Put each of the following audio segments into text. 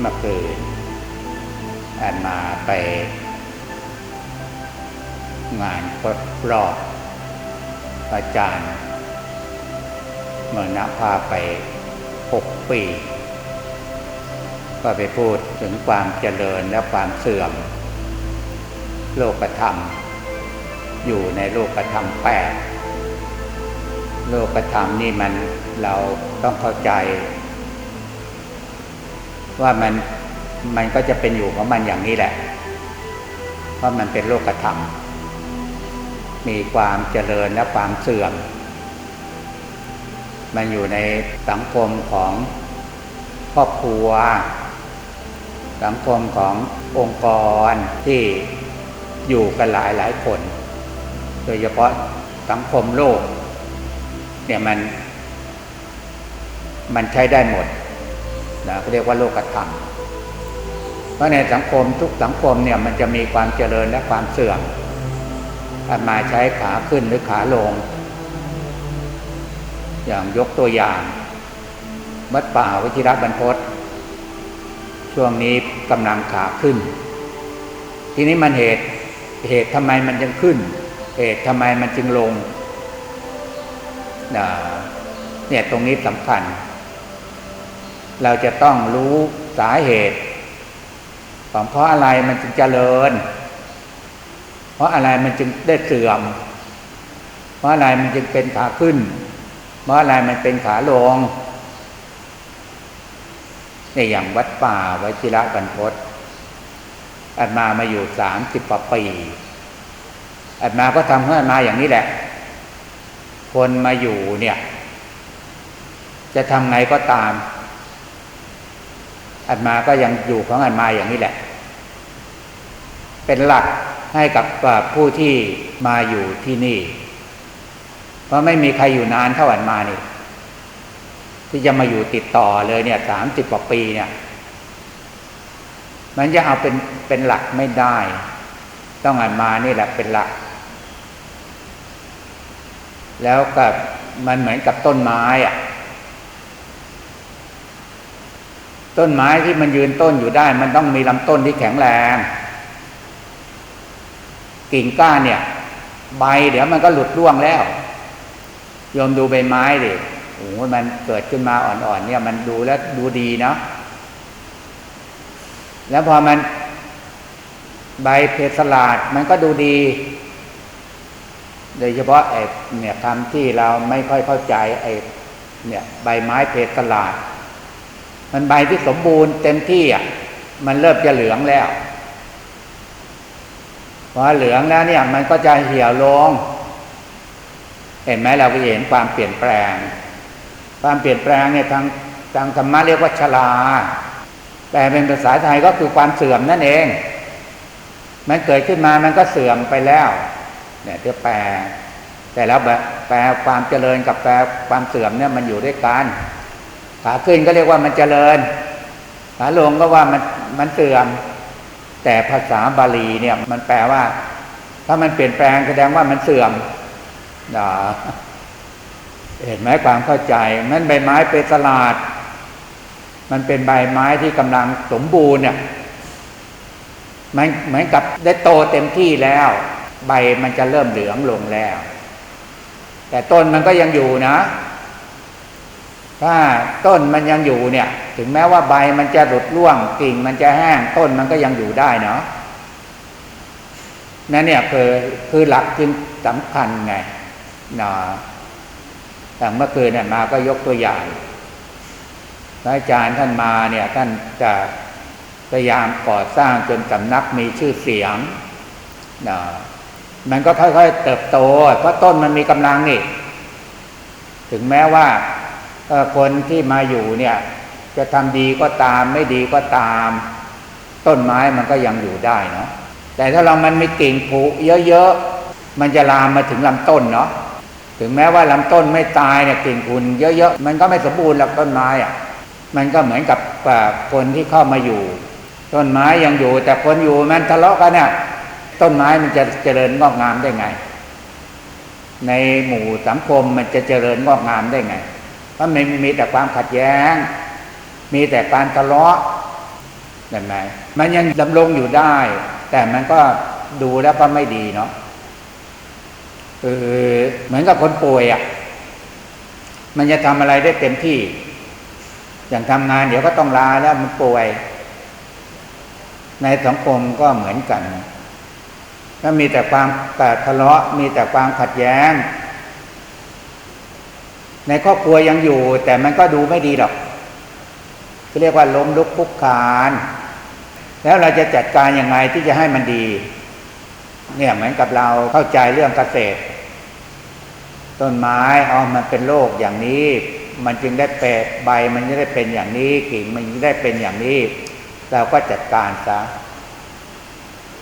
เมื่อคืนอันมาไป งานครบรอบอาจารย์เมื่อนับพาไปหกปี ก็ไปพูดถึงความเจริญและความเสื่อม โลกธรรม อยู่ในโลกธรรมแปดโลกธรรมนี่มันเราต้องเข้าใจ ว่ามันมันก็จะเป็นอยู่ของมันอย่างนี้แหละ เพราะมันเป็นโลกธรรม มีความเจริญและความเสื่อม มันอยู่ในสังคมของครอบครัว สังคมขององค์กรที่อยู่กันหลายหลายคน โดยเฉพาะสังคมโลก เนี่ยมัน มันใช้ได้หมด นะเขาเรียกว่าโลกธรรมเพราะในสังคมทุกสังคมเนี่ยมันจะมีความเจริญและความเสื่อมถ้ามาใช้ขาขึ้นหรือขาลง อย่างยกตัวอย่างวัดป่าวิชิรบรรพตช่วงนี้กำลังขาขึ้น ทีนี้มันเหตุเหตุทำไมมันจึงขึ้น เหตุทำไมมันจึงลงเนี่ยตรงนี้สำคัญ เราจะต้องรู้สาเหตุ ของเพราะอะไรมันจึงเจริญ เพราะอะไรมันจึงได้เสื่อม เพราะอะไรมันจึงเป็นขาขึ้น เพราะอะไรมันเป็นขาลงในอย่างวัดป่าวชิระบรรพตอัตมามาอยู่สามสิบกว่าปีอัตมาก็ทำเพื่อมาอย่างนี้แหละ คนมาอยู่เนี่ย จะทำไงก็ตาม อัตมาก็ยังอยู่ของอัตมาอย่างนี้แหละ เป็นหลักให้กับผู้ที่มาอยู่ที่นี่ เพราะไม่มีใครอยู่นานเท่าอัตมานี่ ที่จะมาอยู่ติดต่อเลยเนี่ยสามสิบกว่าปีเนี่ย มันจะเอาเป็นเป็นหลักไม่ได้ ต้องอันมานี่แหละเป็นหลัก แล้วกับมันเหมือนกับต้นไม้อะ ต้นไม้ที่มันยืนต้นอยู่ได้ มันต้องมีลำต้นที่แข็งแรง กิ่งก้านเนี่ย ใบเดี๋ยวมันก็หลุดร่วงแล้วโยมดูใบไม้ดิโอ้มันเกิดขึ้นมาอ่อนๆ เนี่ย มันดูแล้วดูดีเนาะแล้วพอมันใบเพสลาดมันก็ดูดี โดยเฉพาะไอ้เนี่ยคำที่เราไม่ค่อยเข้าใจไอ้เนี่ย ใบไม้เพสลาด มันใบที่สมบูรณ์เต็มที่อะ มันเริ่มจะเหลืองแล้วพอเหลืองแล้วเนี่ย มันก็จะเหี่ยวลง เห็นไหมเราเห็นความเปลี่ยนแปลง ความเปลี่ยนแปลงเนี่ยทางทางธรรมะเรียกว่าชราแต่เป็นภาษาไทยก็คือความเสื่อมนั่นเอง มันเกิดขึ้นมามันก็เสื่อมไปแล้ว เนี่ยเที่แปล แต่แล้วแบบแปลความเจริญกับแปลความเสื่อมเนี่ยมันอยู่ด้วยกัน ขาขึ้นก็เรียกว่ามันเจริญ ขาลงก็ว่ามันมันเสื่อม แต่ภาษาบาลีเนี่ย มันแปลว่า ถ้ามันเปลี่ยนแปลงแสดงว่ามันเสื่อมนะเห็นไหมความเข้าใจมันใบไม้เป็นสลาด มันเป็นใบไม้ที่กำลังสมบูรณ์เนี่ยมันเหมือนกับได้โตเต็มที่แล้ว ใบมันจะเริ่มเหลืองลงแล้ว แต่ต้นมันก็ยังอยู่นะ ถ้าต้นมันยังอยู่เนี่ย ถึงแม้ว่าใบมันจะหลุดร่วงกิ่งมันจะแห้งต้นมันก็ยังอยู่ได้เนาะนั่นเนี่ยคือคือหลักจึงสำคัญไงเนาะอย่เมื่อคืนเนี่ยมาก็ยกตัวอย่างอาจารย์ท่านมาเนี่ยท่านจะพยายามก่อสร้างจนสำนักมีชื่อเสียงนะมันก็ค่อยๆเติบโต เพราะต้นมันมีกำลังนี่ ถึงแม้ว่า คนที่มาอยู่เนี่ยจะทำดีก็ตามไม่ดีก็ตาม ต้นไม้มันก็ยังอยู่ได้เนาะแต่ถ้าเรามันมีกิ่งผุเยอะๆมันจะลามมาถึงลำต้นเนาะถึงแม้ว่าลำต้นไม่ตายเนี่ยกิ่งคุเยอะๆมันก็ไม่สมบูรณ์หรอกต้นไม้อะมันก็เหมือนกับคนที่เข้ามาอยู่ ต้นไม้ยังอยู่ แต่คนอยู่มันทะเลาะกันเนี่ยต้นไม้มันจะเจริญงอกงามได้ไง ในหมู่สังคมมันจะเจริญงอกงามได้ไง เพราะมันมีแต่ความขัดแย้ง มีแต่การทะเลาะเห็นไหมมันยังดำรงอยู่ได้ แต่มันก็ดูแล้วก็ไม่ดีเนาะคือเหมือนกับคนป่วยอะ่ะ มันจะทำอะไรได้เต็มที่ อย่างทำงานเดี๋ยวก็ต้องลาแล้วมันป่วย ในสังคมก็เหมือนกันก็มีแต่ความแตกทะเลาะมีแต่ความขัดแย้ง ในครอบครัวยังอยู่ แต่มันก็ดูไม่ดีหรอกเรียกว่าล้มลุกคุกคาน แล้วเราจะจัดการยังไงที่จะให้มันดี เนี่ยเหมือนกับเราเข้าใจเรื่องเกษตร ต้นไม้เอามันเป็นโรคอย่างนี้ มันจึงได้เปดใบมันจะได้เป็นอย่างนี้กิ่งมันจะได้เป็นอย่างนี้ เราก็จัดการซะ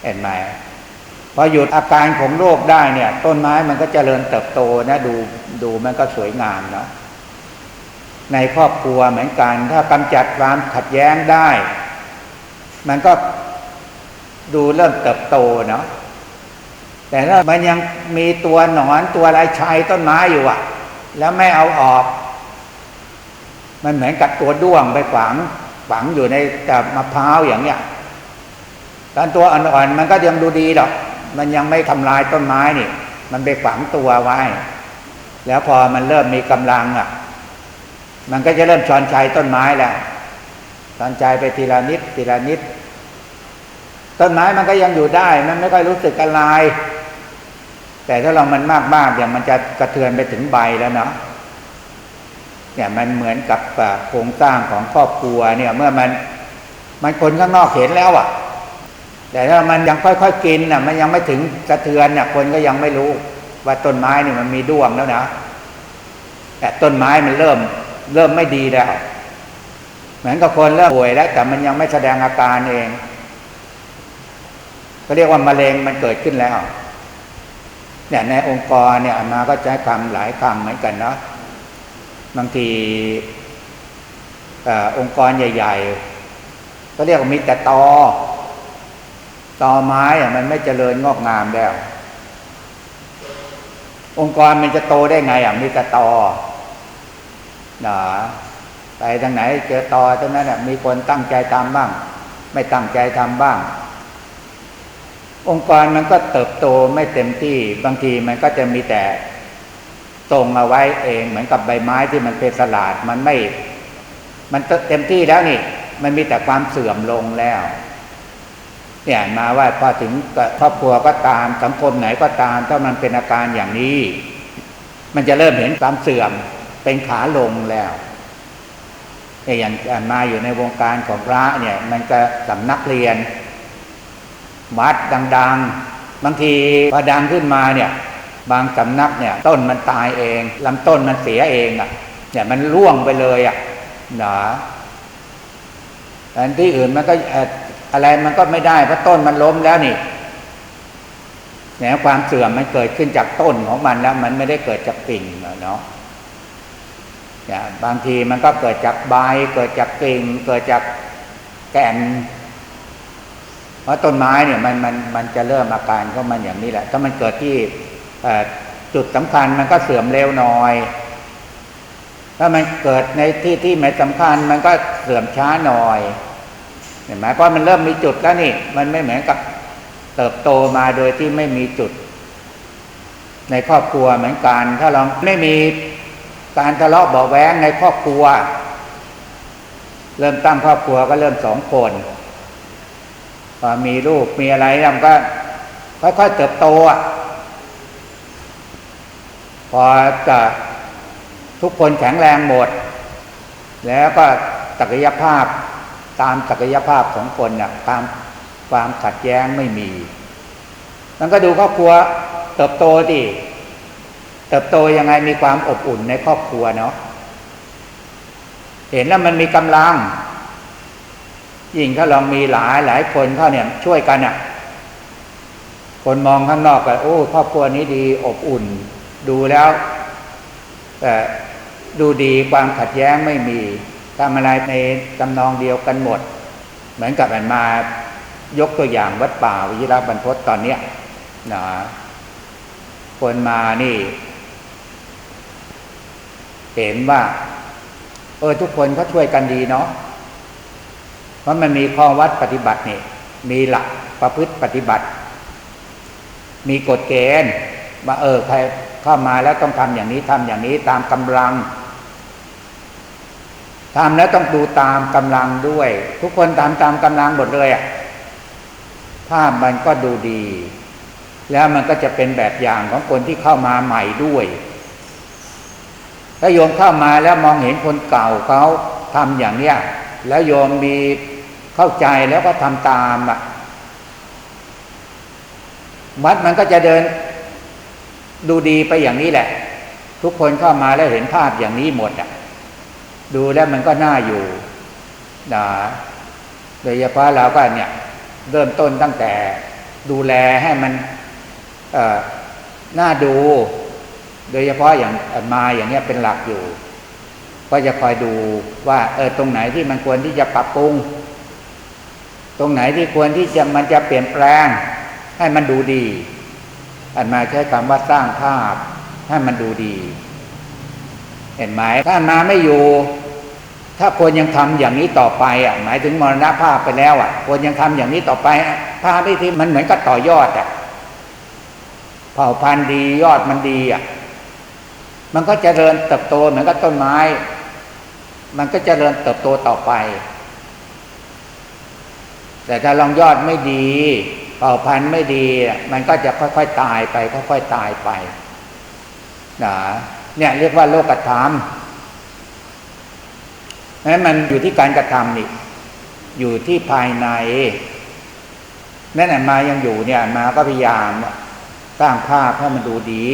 เห็นไหม พอหยุดอาการของโรคได้เนี่ย ต้นไม้มันก็เจริญเติบโตนะดูดูมันก็สวยงามเนาะในครอบครัวเหมือนกัน ถ้ากำจัดความขัดแย้งได้ มันก็ดูเริ่มเติบโตเนาะแต่ถ้ามันยังมีตัวหนอนตัวอะไรชัยต้นไม้อยู่อะแล้วไม่เอาออก มันเหมือนกับตัวด้วงไปฝังฝังอยู่ในกับมะพร้าวอย่างเนี้ยตอนตัวอ่อนๆมันก็ยังดูดีหรอก มันยังไม่ทำลายต้นไม้นี่ มันไปฝังตัวไว้ แล้วพอมันเริ่มมีกำลังอะ มันก็จะเริ่มชอนชัยต้นไม้แล้วชอนชัยไปทีละนิดทีละนิด ต้นไม้มันก็ยังอยู่ได้ มันไม่ค่อยรู้สึกอะไร แต่ถ้าเรามันมากๆอย่างมันจะกระเทือนไปถึงใบแล้วเนาะเนี่ยมันเหมือนกับโครงสร้างของครอบครัวเนี่ย เมื่อมัน มันคนข้างนอกเห็นแล้วอะ่ะ แต่ถ้ามันยังค่อยๆกินอะมันยังไม่ถึงกระเทือนเนี่ยคนก็ยังไม่รู้ ว่าต้นไม้นี่มันมีด้วงแล้วนะแต่ต้นไม้มันเริ่มเริ่มไม่ดีแล้วเหมือนกับคนเริ่มป่วยแล้ว แต่มันยังไม่แสดงอาการเองก็เรียกว่ามะเร็งมันเกิดขึ้นแล้วเนี่ยในองค์กรเนี่ยมาก็ใช้คำหลายคำเหมือนกันเนาะบางทีองค์กรใหญ่ ๆ ก็เรียกว่ามีแต่ตอ ตอไม้อะมันไม่เจริญงอกงามแล้ว องค์กรมันจะโตได้ไงอะมีแต่ตอนะไปทางไหนเจอตอทั้งนั้นอะมีคนตั้งใจทำบ้าง ไม่ตั้งใจทำบ้าง องค์กรมันก็เติบโตไม่เต็มที่บางทีมันก็จะมีแต่ตรงเอาไว้เองเหมือนกับใบไม้ที่มันเป็นสลาดมันไม่ มันเต็มที่แล้วนี่ มันมีแต่ความเสื่อมลงแล้ว เนี่ยมาว่าพอถึงครอบครัวก็ตามสังคมไหนก็ตามถ้ามันเป็นอาการอย่างนี้ มันจะเริ่มเห็นความเสื่อมเป็นขาลงแล้วเนี่ยอย่างมาอยู่ในวงการของพระเนี่ย มันก็สำนักเรียนวัดดัง ๆ บางทีพอดังขึ้นมาเนี่ย บางสำนักเนี่ย ต้นมันตายเองลำต้นมันเสียเองอะเนี่ยมันร่วงไปเลยอะหนาแต่ที่อื่นมันก็ อะไรมันก็ไม่ได้เพราะต้นมันล้มแล้วนี่เนี่ยความเสื่อมมันเกิดขึ้นจากต้นของมันแล้ว มันไม่ได้เกิดจากกิ่งเนาะบางทีมันก็เกิดจากใบเกิดจากกิ่งเกิดจากแก่นเพราะต้นไม้เนี่ยมันมันมันจะเริ่มอาการก็มันอย่างนี้แหละ ถ้ามันเกิดที่จุดสำคัญมันก็เสื่อมเร็วหน่อย ถ้ามันเกิดในที่ที่ไม่สำคัญมันก็เสื่อมช้าหน่อย เห็นไหมเพราะมันเริ่มมีจุดแล้วนี่ มันไม่เหมือนกับเติบโตมาโดยที่ไม่มีจุด ในครอบครัวเหมือนกัน ถ้าเราไม่มีการทะเลาะเบาแวงในครอบครัว เริ่มตั้งครอบครัวก็เริ่มสองคนพอมีลูกมีอะไรแล้วก็ค่อยๆเติบโตอะพอจะทุกคนแข็งแรงหมด แล้วก็ศักยภาพ ตามศักยภาพของคนเนี่ยตามความขัดแย้งไม่มี มันก็ดูครอบครัวเติบโตดิเติบโตยังไงมีความอบอุ่นในครอบครัวเนาะเห็นแล้วมันมีกำลัง ยิ่งถ้าลองมีหลายหลายคนเข้าเนี่ยช่วยกันอะ คนมองข้างนอกก็โอ้ครอบครัวนี้ดีอบอุ่น ดูแล้วแต่ดูดีความขัดแย้งไม่มี ทำอะไรในจำนองเดียวกันหมด เหมือนกับอันมายกตัวอย่างวัดป่าวิรบรรพตตอนเนี้ยนะคนมานี่ เห็นว่า เออทุกคนเขาช่วยกันดีเนาะเพราะมันมีข้อวัดปฏิบัตินี่มีหลักประพฤติปฏิบัติ มีกฎเกณฑ์ว่าเออใครเข้ามาแล้วต้องทำอย่างนี้ทำอย่างนี้ตามกำลัง ทำแล้วต้องดูตามกำลังด้วย ทุกคนตามตามกำลังหมดเลยอะ่ะภาพมันก็ดูดี แล้วมันก็จะเป็นแบบอย่างของคนที่เข้ามาใหม่ด้วย ถ้าโยมเข้ามาแล้วมองเห็นคนเก่าเขาทำอย่างเนี้ยแล้วโยมมีเข้าใจแล้วก็ทำตามอะวัดมันก็จะเดินดูดีไปอย่างนี้แหละ ทุกคนเข้ามาแล้วเห็นภาพอย่างนี้หมดอะ ดูแล้วมันก็น่าอยู่นะโดยเฉพาะเราก็เนี่ย เริ่มต้นตั้งแต่ดูแลให้มันน่าดู โดยเฉพาะอย่างมาอย่างเนี้ยเป็นหลักอยู่ ก็จะคอยดูว่า เออตรงไหนที่มันควรที่จะปรับปรุง ตรงไหนที่ควรที่จะมันจะเปลี่ยนแปลง ให้มันดูดี อันมาใช้คำว่าสร้างภาพให้มันดูดี เห็นไหมถ้ามาไม่อยู่ ถ้าคนยังทำอย่างนี้ต่อไปอะหมายถึงมรณภาพไปแล้วอะคนยังทำอย่างนี้ต่อไปภาพไม่ที่มันเหมือนกับต่อยอดอะเผ่าพันธุ์ดียอดมันดีอะมันก็จเจริญเติบโตเหมือนกับต้นไม้ มันก็จเจริญเติบโตต่อไป แต่ถ้าลองยอดไม่ดีเผ่าพันธุ์ไม่ดี มันก็จะค่อยๆตายไปค่อยๆตายไปนะ เนี่ยเรียกว่าโลกธรรมนั้นมันอยู่ที่การกระทำนี่อยู่ที่ภายในนั่นแหละมายังอยู่เนี่ย มาก็พยายามสร้างภาพให้มันดูดี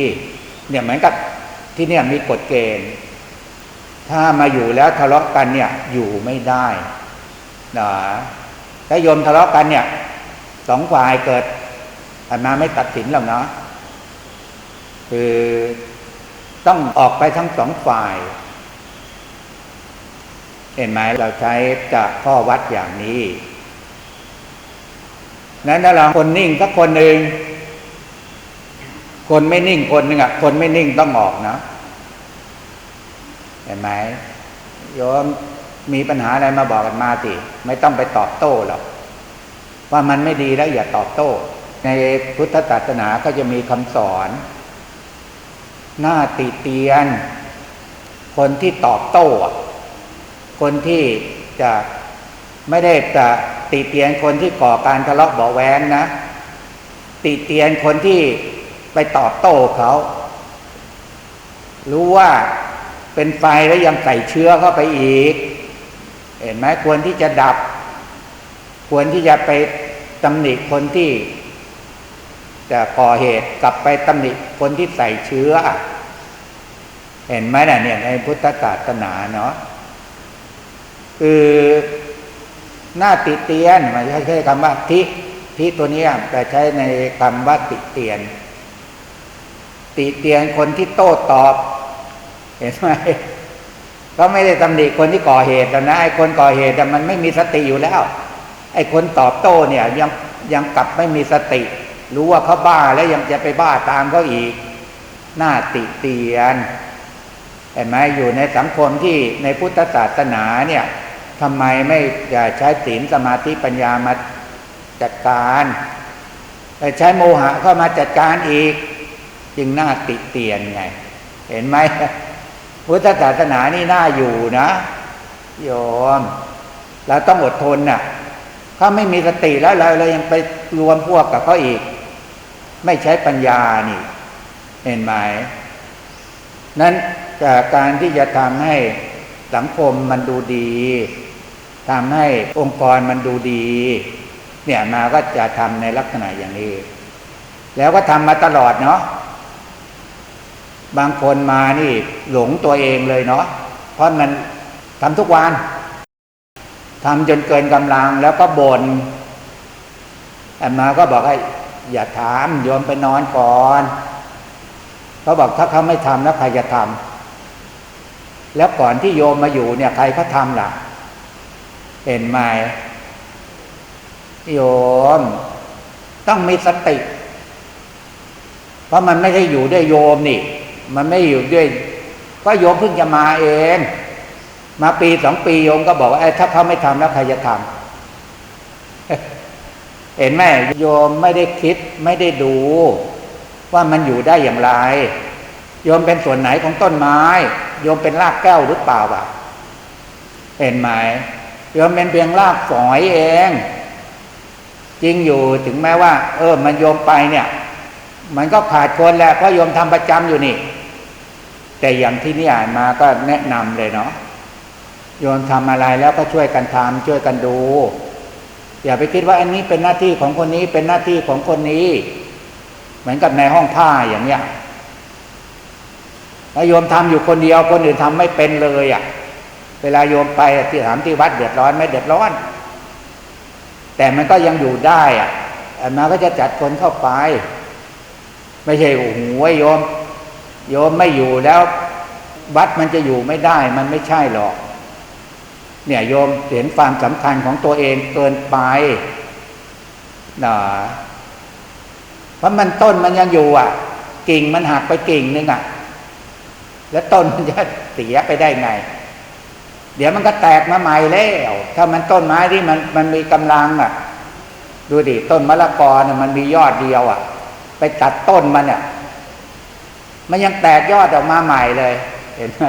เนี่ยเหมือนกับที่เนี่ยมีกฎเกณฑ์ ถ้ามาอยู่แล้วทะเลาะกันเนี่ยอยู่ไม่ได้นะถ้าโยมทะเลาะกันเนี่ยสองฝ่ายเกิดอันมาไม่ตัดสินหรอกเนาะคือ ต้องออกไปทั้งสองฝ่าย เห็นไหมเราใช้จะข้อวัดอย่างนี้ นั้นถ้าเราคนนิ่งสักคนหนึ่งคนไม่นิ่งคนหนึ่งอะ คนไม่นิ่งต้องออกนะเห็นไหมโยมมีปัญหาอะไรมาบอกกันมาสิไม่ต้องไปตอบโต้หรอกว่ามันไม่ดีแล้วอย่าตอบโต้ ในพุทธศาสนาก็จะมีคำสอน หน้าติเตียน คนที่ตอบโต้ คนที่จะไม่ได้จะติเตียนคนที่ก่อการทะเลาะเบาะแว้งนะ ติเตียนคนที่ไปตอบโต้เขา รู้ว่าเป็นไฟแล้วยังใส่เชื้อเข้าไปอีก เห็นไหมควรที่จะดับ ควรที่จะไปตำหนิคนที่ จะก่อเหตุกลับไปตำหนิคนที่ใส่เชื้อ เห็นไหมนะเนี่ยในพุทธศาสนาเนาะคือหน้าติเตียนมันใช้คำว่าทิทิตัวนี้แต่ใช้ในคำว่าติเตียน ติเตียนคนที่โต้ตอบ เห็นไหมก็ไม่ได้ตำหนิคนที่ก่อเหตุแล้วนะไอ้คนก่อเหตุแต่มันไม่มีสติอยู่แล้ว ไอ้คนตอบโต้เนี่ยยังยังกลับไม่มีสติ รู้ว่าเขาบ้าแล้วยังจะไปบ้าตามเขาอีก หน้าติเตียนเห็นไหมอยู่ในสังคมที่ในพุทธศาสนาเนี่ยทำไมไม่จะใช้ศีลสมาธิปัญญามาจัดการแต่ใช้โมหะเข้ามาจัดการอีก จึงน่าติเตียนไง เห็นไหมพุทธศาสนานี่น่าอยู่นะโยมเราต้องอดทนน่ะถ้าไม่มีสติแล้วเราเรายังไปรวมพวกกับเขาอีก ไม่ใช้ปัญญานี่ เห็นไหมนั้นจากการที่จะทำให้สังคมมันดูดีทำให้องค์กรมันดูดี เนี่ยมาก็จะทำในลักษณะอย่างนี้ แล้วก็ทำมาตลอดเนาะบางคนมานี่หลงตัวเองเลยเนาะเพราะมันทำทุกวันทำจนเกินกำลังแล้วก็บน่นอันมาก็บอกให้ อย่าถามโยมไปนอนก่อนเขาบอกถ้าเขาไม่ทำแล้วใครจะทำแล้วก่อนที่โยมมาอยู่เนี่ยใครเขาทำล่ะ เห็นไหมโยม ต้องมีสติ เพราะมันไม่ได้อยู่ด้วยโยมนี่ มันไม่อยู่ด้วย ก็โยมเพิ่งจะมาเอง มาปีสองปีโยมก็บอกว่าถ้าเขาไม่ทำแล้วใครจะท เห็นไหมโยมไม่ได้คิดไม่ได้ดู ว่ามันอยู่ได้อย่างไร โยมเป็นส่วนไหนของต้นไม้ โยมเป็นรากแก้วหรือเปล่าอะ เห็นไหมโยมเป็นเพียงรากฝอยเอง จริงอยู่ถึงแม้ว่า เออ มันโยมไปเนี่ย มันก็ขาดคนแหละเพราะโยมทำประจำอยู่นี่ แต่อย่างที่นี่อ่านมาก็แนะนำเลยเนาะโยมทำอะไรแล้วก็ช่วยกันทำช่วยกันดู อย่าไปคิดว่าอันนี้เป็นหน้าที่ของคนนี้เป็นหน้าที่ของคนนี้ เหมือนกับในห้องผ้าอย่างเนี้ยแล้วโยมทำอยู่คนเดียวคนอื่นทำไม่เป็นเลยอะ่ะ เวลาโยมไปที่ถามที่วัดเดือดร้อนไหม่เดือดร้อน แต่มันก็ยังอยู่ได้อะ่ะอันมาก็จะจัดคนเข้าไป ไม่ใช่โอ้โหโยม โยมไม่อยู่แล้ว วัดมันจะอยู่ไม่ได้ มันไม่ใช่หรอก เนี่ยโยมเห็นความสำคัญของตัวเองเกินไปนะเพราะมันต้นมันยังอยู่อะ กิ่งมันหักไปกิ่งนึงอะ แล้วต้นมันจะเสียไปได้ไง เดี๋ยวมันก็แตกมาใหม่แล้ว ถ้ามันต้นไม้ที่มันมันมีกำลังอะ ดูดิต้นมะละกอเนี่ยมันมียอดเดียวอะ ไปตัดต้นมันเนี่ยมันยังแตกยอดออกมาใหม่เลย เห็นไหม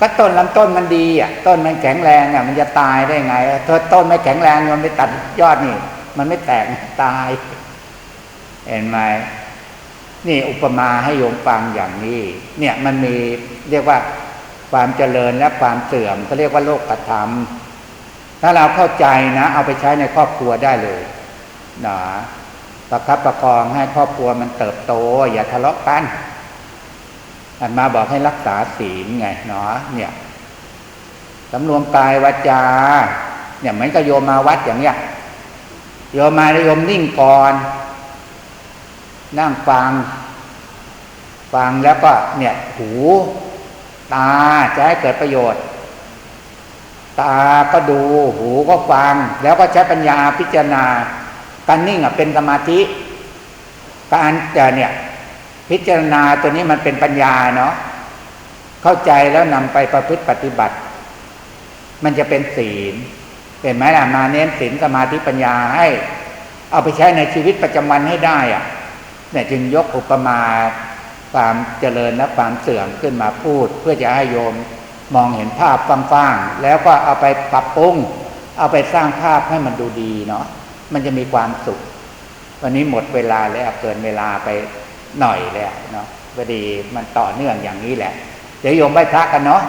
ก็ต้นลำต้นมันดีอะต้นมันแข็งแรงอะมันจะตายได้ไงถ้าต้นไม่แข็งแรงมันไปตัดยอดนี่ มันไม่แตกตาย เห็นไหมนี่อุปมาให้โยมฟังอย่างนี้ เนี่ยมันมีเรียกว่าความเจริญและความเสื่อมเขาเรียกว่าโลกธรรม ถ้าเราเข้าใจนะ เอาไปใช้ในครอบครัวได้เลยนะประคับประคองให้ครอบครัวมันเติบโต อย่าทะเลาะกัน อันมาบอกให้รักษาศีลไงเนาะเนี่ยสำรวมกายวาจา เนี่ยเหมือนกับโยมมาวัดอย่างเนี้ยโยมมาโยมนิ่งก่อน นั่งฟัง ฟังแล้วก็เนี่ย หูตาจะให้เกิดประโยชน์ ตาก็ดูหูก็ฟัง แล้วก็ใช้ปัญญาพิจารณา การนิ่งอะเป็นสมาธิ การจะเนี่ย พิจารณาตัวนี้มันเป็นปัญญาเนาะเข้าใจแล้วนำไปประพฤติปฏิบัติ มันจะเป็นศีลเห็นไหมล่ะมาเน้นศีลสมาธิปัญญาให้ เอาไปใช้ในชีวิตประจำวันให้ได้อะเนี่ยจึงยกอุปมาความเจริญและความเสื่อมขึ้นมาพูด เพื่อจะให้โยมมองเห็นภาพฟ้างๆแล้วก็เอาไปปรับปรุงเอาไปสร้างภาพให้มันดูดีเนาะมันจะมีความสุข วันนี้หมดเวลาแล้วเกินเวลาไป หน่อยแล้วเนาะพอดีมันต่อเนื่องอย่างนี้แหละ เดี๋ยวโยมไปพระกันเนาะ